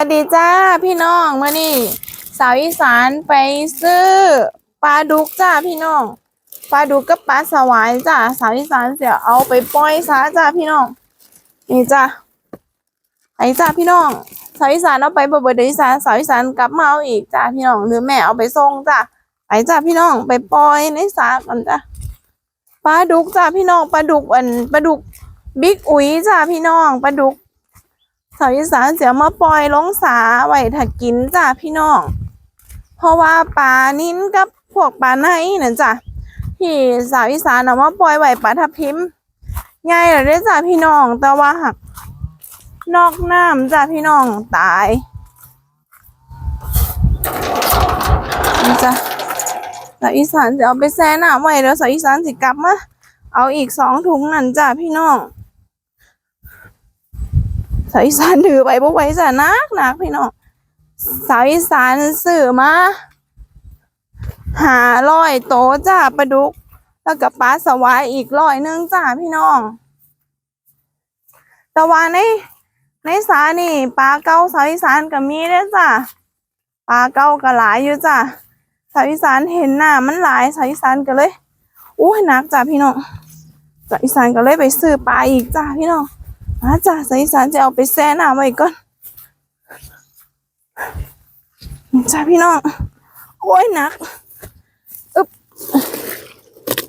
สวัสดีจ้าพี่น้องมานี่สาวอีสานไปซื้อปลาดุกจ้าพี่น้องปลาดุกกับปลาสวายจ้าสาวอีสานเสียเอาไปปล่อยซะจ้าพี่น้องนี่จ้าไอ้จ้าพี่น้องสาวอีสานเอาไปบ่เบิดเดยวอีสานสาวอีสานกลับมาเอาอีกจ้าพี่น้องหรือแม่เอาไปส่งจ้าไปจ้าพี่น้องไปปล่อยในสระกันจ้าปลาดุกจ้าพี่น้องปลาดุกอันปลาดุกบิ๊กอุ๋ยจ้าพี่น้องปลาดุก สาวอีสานเสียมาปล่อยลงสาไว้ถ้ากินจ้าพี่น้อง เพราะว่าปลานิ้นกับพวกปลาไหนนั่นจ้ะที่สาวอีสานเอามาปล่อยไว้ปลาทับทิมใหญ่เลยเด้จ้าพี่น้อง แต่ว่าหักนอกน้ำจ้าพี่น้องตายนี่จ้ะสาวอีสานจะเอาไปแช่น้ำไว้แล้วสาวอีสานสิกลับมาเอาอีกสองถุงนั่นจ้าพี่น้องาวอีสานถือไปบ่ไหว้จ้ะนักนักพี่น้องสาวอีสานซื้อมาหาร้อยโตจ้าปลาดุก แล้วกับปลาสวายอีกร้อยหนึงจ้าพี่น้องแต่ว่าในในสานี่ปลาเก้าสาวอีสานก็มีเด้อจ้าปลาเก้าก็หลายอยู่จ้าสาวอีสานเห็นหน้ามันหลายสาวอีสานก็เลยอู้หนักจ้าพี่น้องสาวอีสานก็เลยไปซื้อปลาอีกจ้าพี่น้อง อาจ้าสายสารจะเอาไปแช่น้ำไว้ก่อนจ้าพี่น้อง โอ้ยหนักอึ๊บ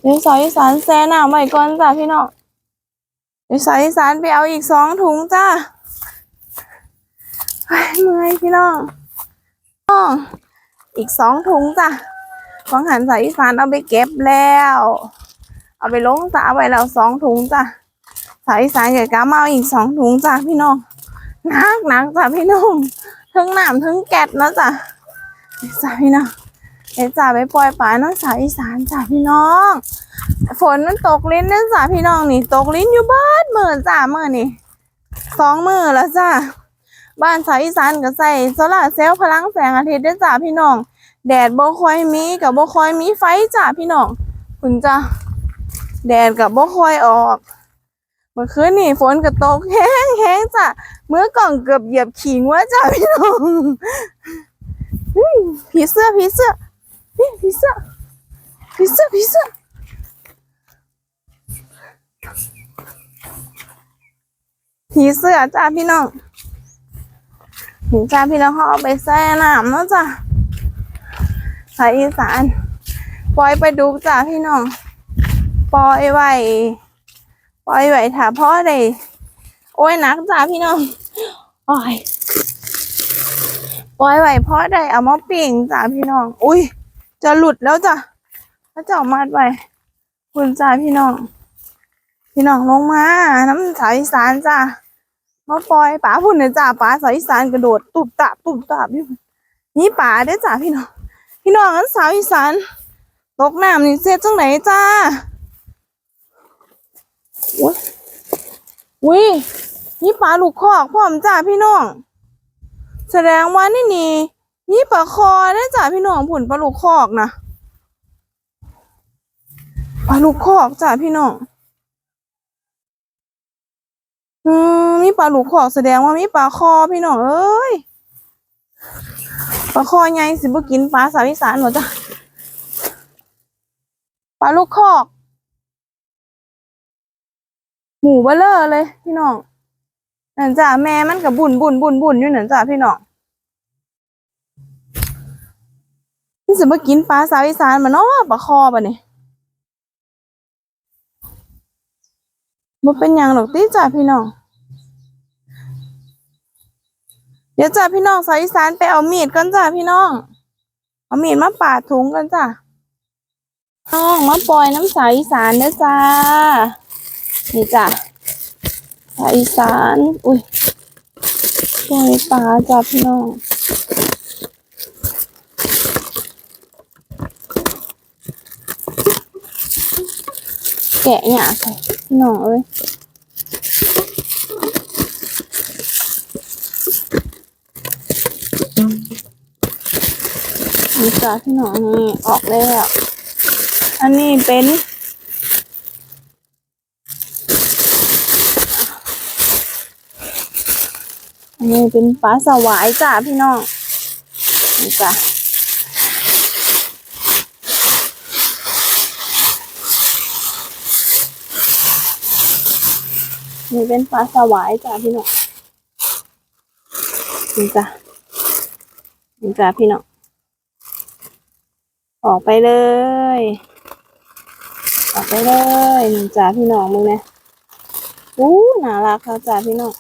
เดี๋ยวสายสารแช่น้ำไว้ก่อนจ้าพี่น้องเดี๋ยวสายสารไปเอาอีกสองถุงจ้าเฮ้ยเมื่อยพี่น้องน้องอีกสองถุงจ้าของหันสายสารเอาไปเก็บแล้ว เอาไปลงสาไว้แล้วสองถุงจ้า สายสายใหญ่กามาเอาอีกสองถุงจ้ะพี่น้องหนักหนักจ้ะพี่น้องทั้งหน้ำทั้งแก๊สนะจ้ะจ้ะพี่น้องเดี๋ยวจ้ะไปปล่อยปลาน้องสาวอีสานจ้ะพี่น้อง ฝนมันตกลิ้นนะจ้ะพี่น้องนี่ ตกลิ้นอยู่บ้านเมื่อจ้ะเมื่อนี่สองมือแล้วจ้ะบ้านสาวอีสานก็ใส่โซล่าเซลล์พลังแสงอาทิตย์ด้วยจ้ะพี่น้อง แดดบ่คอยมีกับบ่คอยมีไฟจ้ะพี่น้องคุณจ้ะแดดกับบ่คอยออก เมื่อคืนนี่ฝนก็ตกแห้งแห้งจ้ะเมื่อก่อนเกือบเหยียบขิงว่าจ้ะพี่น้องผีเสื้อผีเสื้อนี่ผีเสื้อผีเสื้อผีเสื้อผีเสื้อจ้าพี่น้องนี่จ้าพี่น้องเขาเอาไปแช่น้ำเนาะจ้ะสายอีสาน ปล่อยไปดูจ้าพี่น้อง ปล่อยไว้ ปล่อยไว้ถ้าพ่อได้โอ้ยนักจ้าพี่น้องโอ้ยปล่อยไว้พ่อได้เอามาปิ้งจ้าพี่น้อง อุ้ยจะหลุดแล้วจ้ะถ้าเจ้ามัดไว้คุณจ้าพี่น้อง พี่น้องลงมา น้ำสายสานจ้ามาปล่อยป๋าพุ่นเนี่ยจ้าป๋าสายสานกระโดดตุบตับตุบตับอยู่นี่ป๋าเด้อจ้าพี่น้อง พี่น้องนั้นสาวอีสานตกน้ำนี่เสียจังไหนจ้า อุ้ยอุ้ยนี่ปลาลูกคอกพร้อมจ้าพี่น้อง แสดงว่านี่นี่นี่ปลาคอได้จ้าพี่น้องผุนปลาลูกคอกนะปลาลูกคอกจ้าพี่น้องอืมมีปลาลูกคอกแสดงว่ามีปลาคอพี่น้องเอ้ยปลาคอไงสิบุกินปลาสาวอีสานหมดจ้ะปลาลูกคอก หมูเบลเลอร์เลย พี่น้องนั่นจ้ะแม่มันกับบุญบุญบุญบุญอยู่นั่นจ้ะพี่น้องนี่สิมากินปลาสาวอีสานมาเนาะปลาคอปะเนี่ยมันเป็นยังหรอกติจ้ะพี่น้อง เดี๋ยวจ้ะพี่น้องสาวอีสานไปเอามีดกันจ้ะพี่น้อง เอามีดมาปาดถุงกันจ้ะน้องมาปล่อยน้ำสาวอีสานเด้อจ้า นี่จ้ะภาคอีสาน อุ้ยปล่อยปลาจ้ะพี่น้องแกะหยาใส่พี่น้องเอ้ยนี่จ้ะพี่น้องนี่ออกแล้ว อันนี้เป็น อันนี่เป็นปลาสวายจ้าพี่น้องนี่จ้ะนี่เป็นปลาสวายจ้าพี่น้องนี่จ้ะนี่จ้าพี่น้องออกไปเลย ออกไปเลยนี่จ้าพี่น้องมึงเนี่ยอู้น่ารักค่ะจ้าพี่น้อง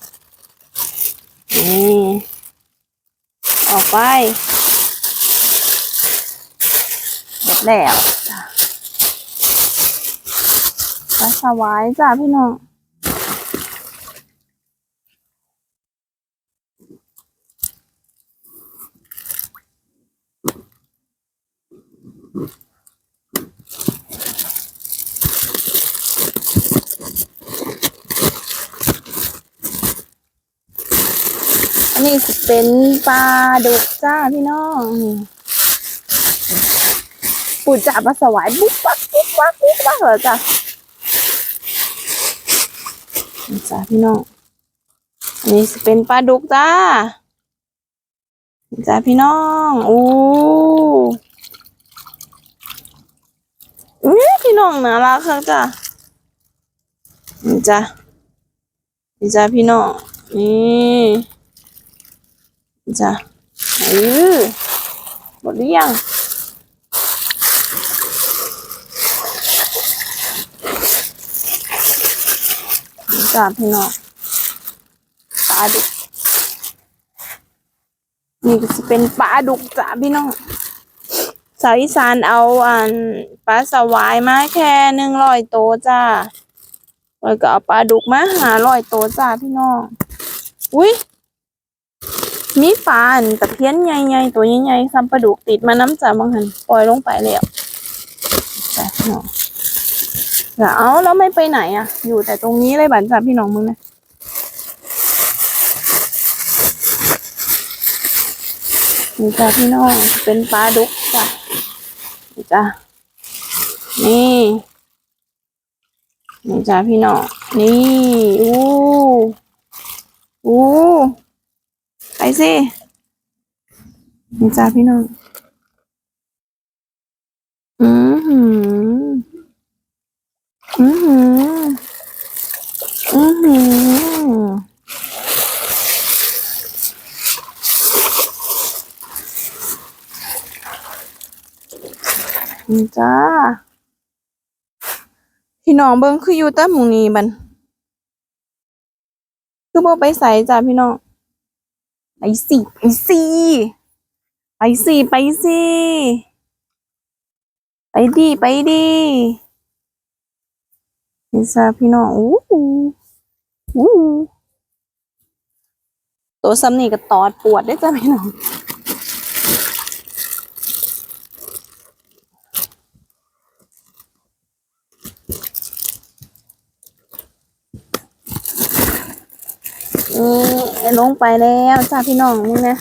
ออกไปหมดแล้วไปสวายจ้าพี่น้อง อันนี้เป็นปลาดุกจ้าพี่น้องปูจ่าปลาสวายบุ๊กปักบุ๊กปักบุ๊กปักเหรอจ้ะจ้าพี่น้องอันนี้เป็นปลาดุกจ้าจ้าพี่น้องอู้อื้อพี่น้องน่ารักค่ะจ้าจ้าจ้าพี่น้องนี่ จ้ะเออหมดหรือยังจ้ะพี่น้องปลาดุก นี่ก็จะเป็นปลาดุกจ้ะพี่น้องสาวอีสานเอาอันปลาสวายมาแค่หนึ่งร้อยโตจ้าแล้วก็เอาปลาดุกมาหาร้อยโตจ้าพี่น้อง อุ้ย มีปาอันตะเพียนใหญ่ๆตัวใหญ่ๆซ้ำปลาดุกติดมาน้ำจ่าบางหันปล่อยลงไปแล้วจ้ะพี่น้องแล้วเอาแล้วไม่ไปไหนอะ อยู่แต่ตรงนี้เลยบันจ่าพี่น้องมึงนะนี่จ้ะพี่น้องเป็นปลาดุกจ้ะนี่จ้ะนี่นี่จ้ะพี่น้องนี่อู้อู้ ไปสินี่จ้าพี่น้อง อือหือ อือหือ อือหือ นี่จ้า พี่น้องเบิ่งคืออยู่แต่หมู่นี้บัน คือบ่ไปใส่จ้าพี่น้อง ไปสิไปสิไปสิไปสิไปดีไปดีนี่จ้าพี่น้องอู้หูอู้หูตัวซ้ำนี่ก็ตอดปวดได้จ้ะพี่น้อง ลงไปแล้วจ้าพี่น้องมึงนะ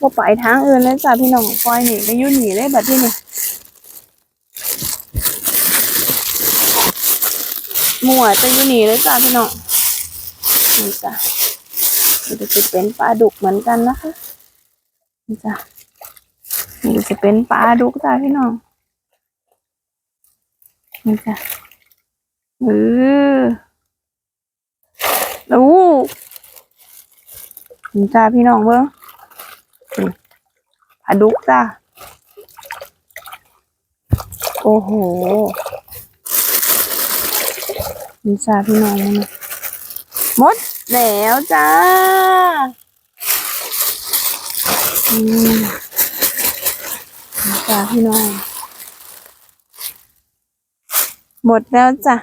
บ่ไปทางอื่นเลยจ้าพี่น้องปล่อยหนีก็อยู่นหนีเลยแบบที่นี่มั่วจะยู่นหนีเลยจ้าพี่น้องนี่จ้ะนี่ก็จะเป็นปลาดุกเหมือนกันนะคะนี่จ้ะนี่จะเป็นปลาดุกจ้าพี่น้องนี่จ้ะเออนี่ จ้าพี่น้องเบิ้งปลาดุกจ้าโอ้โหนี่จ้าพี่น้องนะหมดแล้วจ้าอืมจ้าพี่น้อง หมดแล้วจ้ะ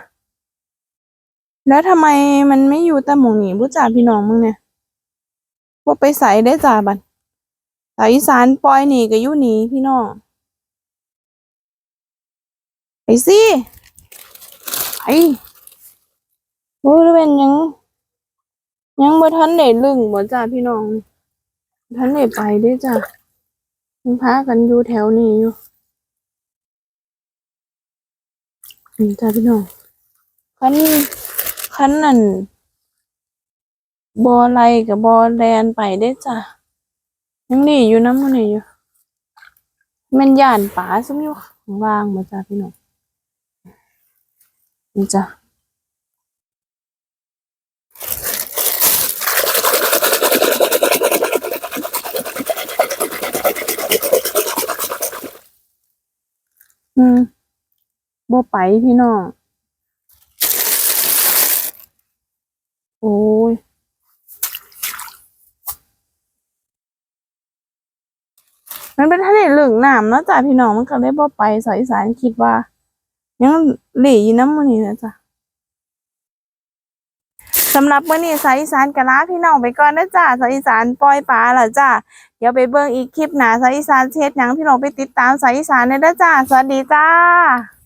แล้วทำไมมันไม่อยู่แต่หมูหนีผู้จ่าพี่น้องมึงเนี่ย ว่าไปใส่ได้จ่าบันสายอีสานปล่อยหนีกับยู่หนีพี่น้องไปสิไปโอ้ยเป็นยัง ยังบ่ทันได้ลึงบ่จ่าพี่น้องบ่ทันได้ไปเด้จ้ะยังพากันอยู่แถวนี้อยู่นี่จ้าพี่น้องคันคันนั่น บอไรกับบอแลนไปได้จ้ะยังนี่อยู่น้ำมันนี่อยู่แมันย่านป่าซุมอยู่ข้างล่างมาจ้ะพี่น้องนี่จ้ะอืมบ่ไปพี่น้องโอ้ย มันเป็นทะเลเหลืองน้ำเนาะจ้ะพี่น้องมันก็เลยบ่ไปสายอีสานคิดว่า ยังหลีอยู่น้ำมันนี่นะจ๊ะสำหรับมื้อนี้สายอีสานกะลาพี่น้องไปก่อนนะจ้ะสายอีสานปล่อยปลาล่ะจ้ะเดี๋ยวไปเบิ่งอีกคลิปหนาสายอีสานเช็ดหยังพี่น้องไปติดตามสายอีสานเลยนะจ้ะสวัสดีจ้า